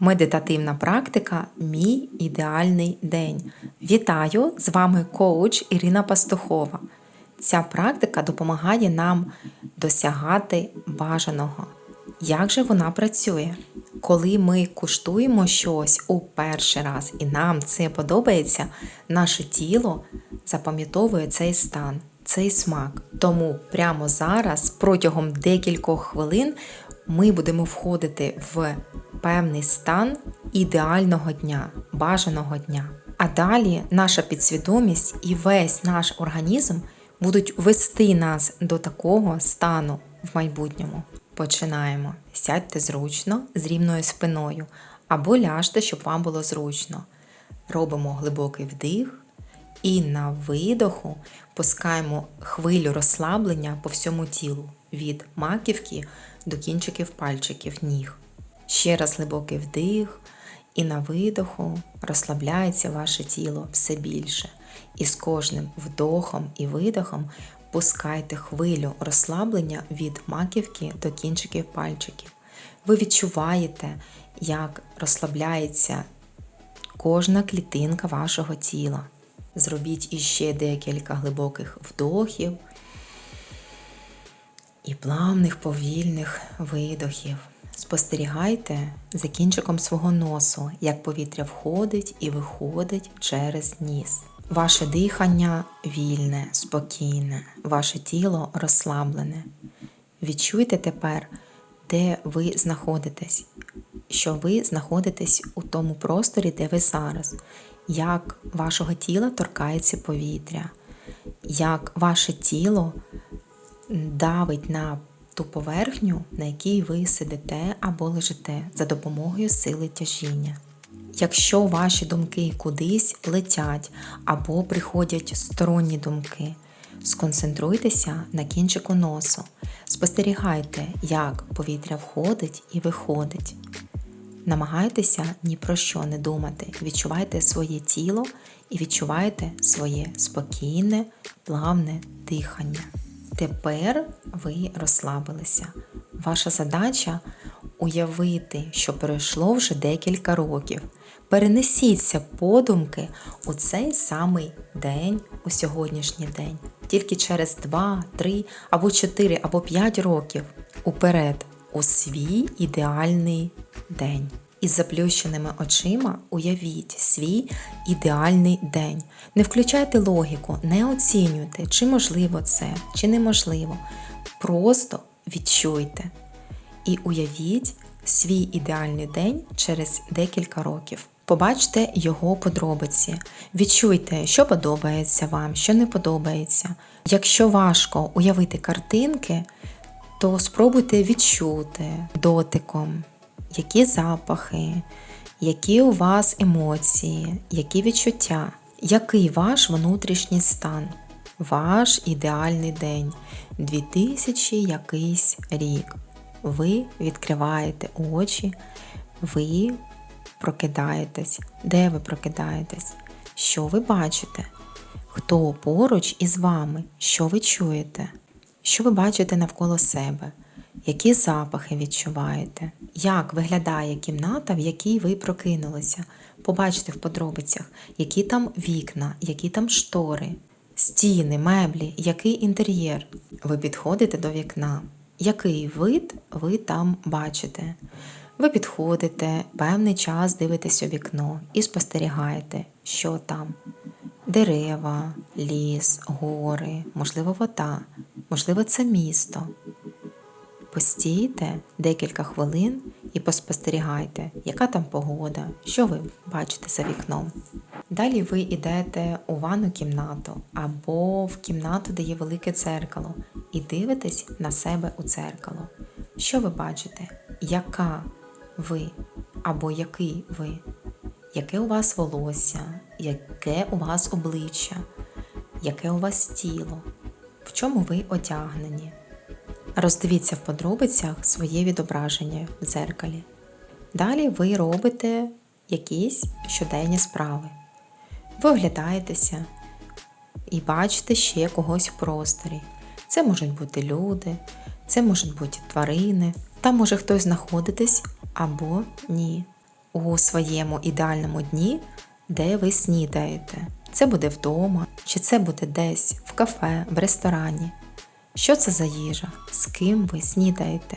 Медитативна практика Мій ідеальний день. Вітаю! З вами коуч Ірина Пастухова. Ця практика допомагає нам досягати бажаного. Як же вона працює? Коли ми куштуємо щось у перший раз і нам це подобається, наше тіло запам'ятовує цей стан, цей смак. Тому прямо зараз, протягом декількох хвилин, ми будемо входити в певний стан ідеального дня, бажаного дня. А далі наша підсвідомість і весь наш організм будуть вести нас до такого стану в майбутньому. Починаємо. Сядьте зручно з рівною спиною або ляжте, щоб вам було зручно. Робимо глибокий вдих і на видоху пускаємо хвилю розслаблення по всьому тілу від маківки до кінчиків пальчиків ніг. Ще раз глибокий вдих, і на видоху розслабляється ваше тіло все більше. І з кожним вдохом і видохом пускайте хвилю розслаблення від маківки до кінчиків пальчиків. Ви відчуваєте, як розслабляється кожна клітинка вашого тіла. Зробіть іще декілька глибоких вдохів і плавних повільних видохів. Спостерігайте за кінчиком свого носу, як повітря входить і виходить через ніс. Ваше дихання вільне, спокійне, ваше тіло розслаблене. Відчуйте тепер, де ви знаходитесь, що ви знаходитесь у тому просторі, де ви зараз, як вашого тіла торкається повітря, як ваше тіло давить на ту поверхню, на якій ви сидите або лежите за допомогою сили тяжіння. Якщо ваші думки кудись летять або приходять сторонні думки, сконцентруйтеся на кінчику носу, спостерігайте, як повітря входить і виходить. Намагайтеся ні про що не думати. Відчувайте своє тіло і відчувайте своє спокійне, плавне дихання. Тепер ви розслабилися. Ваша задача уявити, що пройшло вже декілька років. Перенесіться подумки у цей самий день, у сьогоднішній день, тільки через 2, 3 або 4 або 5 років уперед у свій ідеальний день. Із заплющеними очима уявіть свій ідеальний день. Не включайте логіку, не оцінюйте, чи можливо це, чи неможливо. Просто відчуйте і уявіть свій ідеальний день через декілька років. Побачте його подробиці, відчуйте, що подобається вам, що не подобається. Якщо важко уявити картинки, то спробуйте відчути дотиком які запахи, які у вас емоції, які відчуття, який ваш внутрішній стан, ваш ідеальний день, 2000 якийсь рік. Ви відкриваєте очі, ви прокидаєтесь. Де ви прокидаєтесь? Що ви бачите? Хто поруч із вами? Що ви чуєте? Що ви бачите навколо себе? Які запахи відчуваєте? Як виглядає кімната, в якій ви прокинулися? Побачте в подробицях, які там вікна, які там штори, стіни, меблі, який інтер'єр. Ви підходите до вікна. Який вид ви там бачите? Ви підходите, певний час дивитесь у вікно і спостерігаєте, що там. Дерева, ліс, гори, можливо, вода, можливо, це місто. Постійте декілька хвилин і поспостерігайте, яка там погода, що ви бачите за вікном. Далі ви йдете у ванну кімнату або в кімнату, де є велике дзеркало, і дивитесь на себе у дзеркало. Що ви бачите? Яка ви або який ви? Яке у вас волосся, яке у вас обличчя, яке у вас тіло, в чому ви одягнені? Роздивіться в подробицях своє відображення в дзеркалі. Далі ви робите якісь щоденні справи. Ви оглядаєтеся і бачите ще когось в просторі. Це можуть бути люди, це можуть бути тварини, там може хтось знаходитись або ні. у своєму ідеальному дні, де ви снідаєте. Це буде вдома, чи це буде десь в кафе, в ресторані. Що це за їжа? З ким ви снідаєте?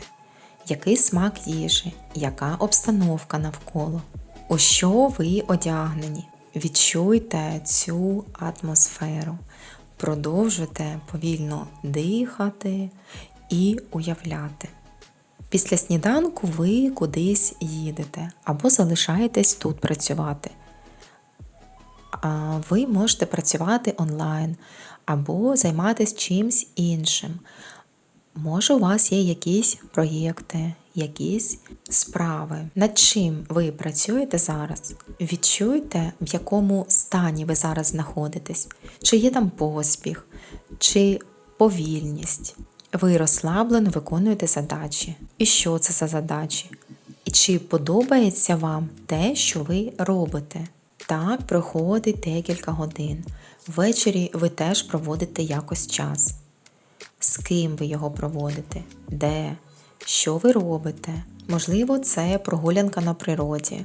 Який смак їжі? Яка обстановка навколо? У що ви одягнені? Відчуйте цю атмосферу. Продовжуйте повільно дихати і уявляти. Після сніданку ви кудись їдете або залишаєтесь тут працювати. Ви можете працювати онлайн або займатися чимсь іншим. Може, у вас є якісь проєкти, якісь справи. Над чим ви працюєте зараз? Відчуйте, в якому стані ви зараз знаходитесь, чи є там поспіх, чи повільність. Ви розслаблено виконуєте задачі. І що це за задачі? І чи подобається вам те, що ви робите? Так проходить декілька годин. Ввечері ви теж проводите якось час. З ким ви його проводите? Де? Що ви робите? Можливо, це прогулянка на природі,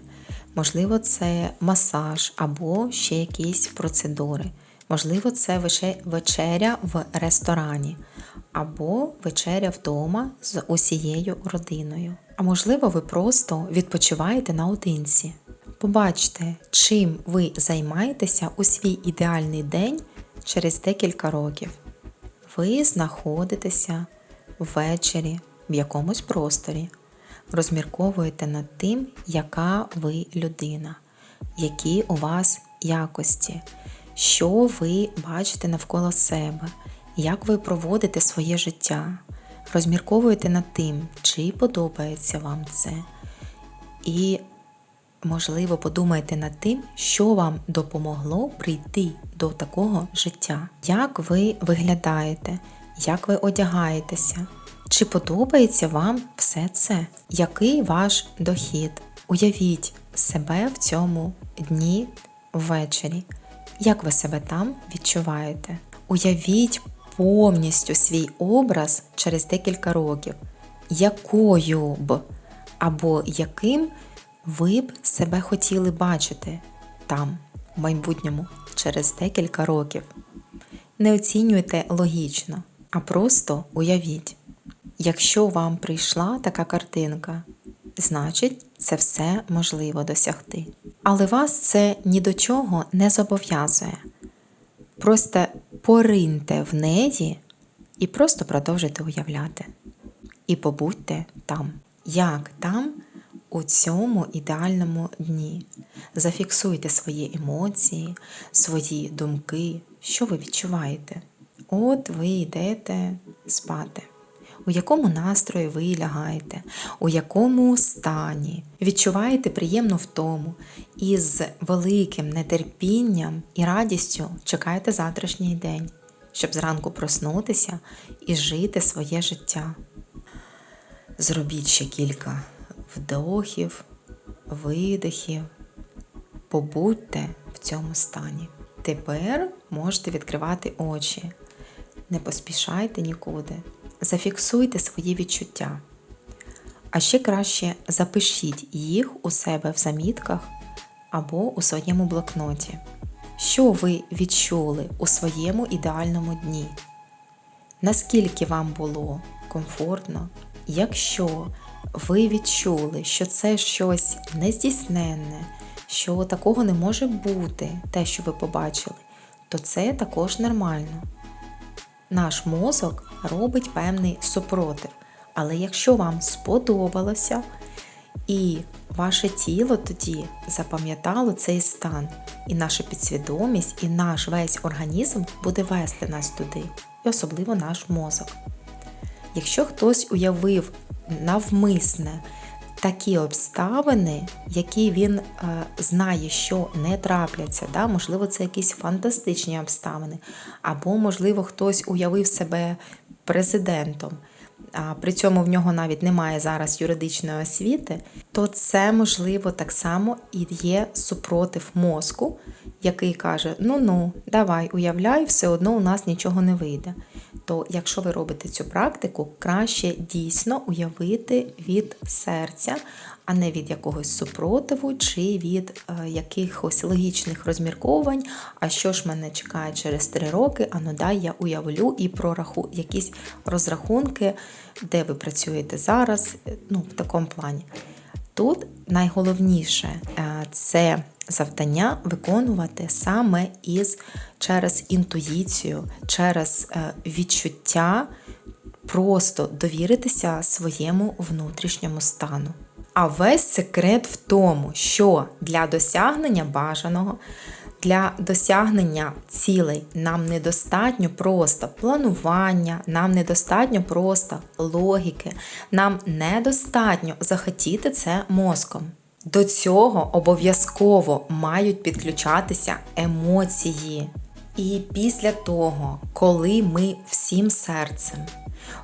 можливо, це масаж або ще якісь процедури. Можливо, це вечеря в ресторані, або вечеря вдома з усією родиною. А можливо, ви просто відпочиваєте наодинці. Побачте, чим ви займаєтеся у свій ідеальний день через декілька років. Ви знаходитеся ввечері в якомусь просторі, розмірковуєте над тим, яка ви людина, які у вас якості, що ви бачите навколо себе, як ви проводите своє життя, розмірковуєте над тим, чи подобається вам це. І Можливо, подумайте над тим, що вам допомогло прийти до такого життя. Як ви виглядаєте, як ви одягаєтеся? Чи подобається вам все це? Який ваш дохід? Уявіть себе в цьому дні ввечері. Як ви себе там відчуваєте? Уявіть повністю свій образ через декілька років, якою б або яким ви б себе хотіли бачити там, в майбутньому, через декілька років. Не оцінюйте логічно, а просто уявіть. Якщо вам прийшла така картинка, значить це все можливо досягти. Але вас це ні до чого не зобов'язує. Просто пориньте в неї і просто продовжуйте уявляти. І побудьте там. Як там у цьому ідеальному дні? Зафіксуйте свої емоції, свої думки, що ви відчуваєте. От ви йдете спати. У якому настрої ви лягаєте, у якому стані відчуваєте приємну втому і з великим нетерпінням і радістю чекаєте завтрашній день, щоб зранку проснутися і жити своє життя. Зробіть ще кілька вдохів, видихів. Побудьте в цьому стані. Тепер можете відкривати очі. Не поспішайте нікуди. Зафіксуйте свої відчуття. А ще краще запишіть їх у себе в замітках або у своєму блокноті. Що ви відчули у своєму ідеальному дні? Наскільки вам було комфортно, якщо ви відчули, що це щось нездійсненне, що такого не може бути, те, що ви побачили, то це також нормально. Наш мозок робить певний супротив. Але якщо вам сподобалося, і ваше тіло тоді запам'ятало цей стан, і наша підсвідомість, і наш весь організм буде вести нас туди, і особливо наш мозок. Якщо хтось уявив навмисне такі обставини, які він е, знає, що не трапляться, да? можливо, це якісь фантастичні обставини, або, можливо, хтось уявив себе президентом. А при цьому в нього навіть немає зараз юридичної освіти, то це можливо так само і є супротив мозку, який каже: ну ну, давай, уявляй, все одно у нас нічого не вийде. То якщо ви робите цю практику, краще дійсно уявити від серця, а не від якогось супротиву чи від е, якихось логічних розмірковань. А що ж мене чекає через три роки? А ну дай я уявлю і прораху якісь розрахунки, де ви працюєте зараз, е, ну в такому плані. Тут найголовніше е, це завдання виконувати саме із через інтуїцію, через е, відчуття, просто довіритися своєму внутрішньому стану. А весь секрет в тому, що для досягнення бажаного, для досягнення цілей нам недостатньо просто планування, нам недостатньо просто логіки, нам недостатньо захотіти це мозком. До цього обов'язково мають підключатися емоції. І після того, коли ми всім серцем,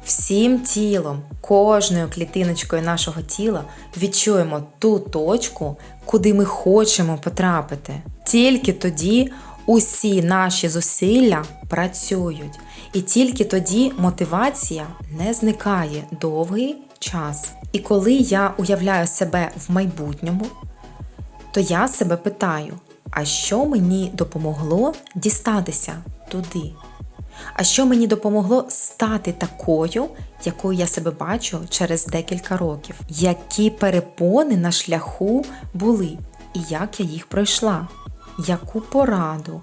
всім тілом, кожною клітиночкою нашого тіла відчуємо ту точку, куди ми хочемо потрапити, тільки тоді усі наші зусилля працюють. І тільки тоді мотивація не зникає довгий час. І коли я уявляю себе в майбутньому, то я себе питаю, а що мені допомогло дістатися туди? А що мені допомогло стати такою, якою я себе бачу через декілька років? Які перепони на шляху були, і як я їх пройшла? Яку пораду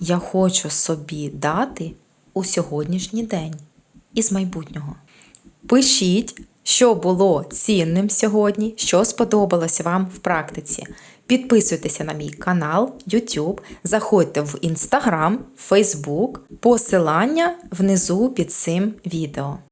я хочу собі дати у сьогоднішній день із майбутнього? Пишіть, що було цінним сьогодні, що сподобалося вам в практиці. Підписуйтеся на мій канал YouTube, заходьте в Instagram, Facebook, посилання внизу під цим відео.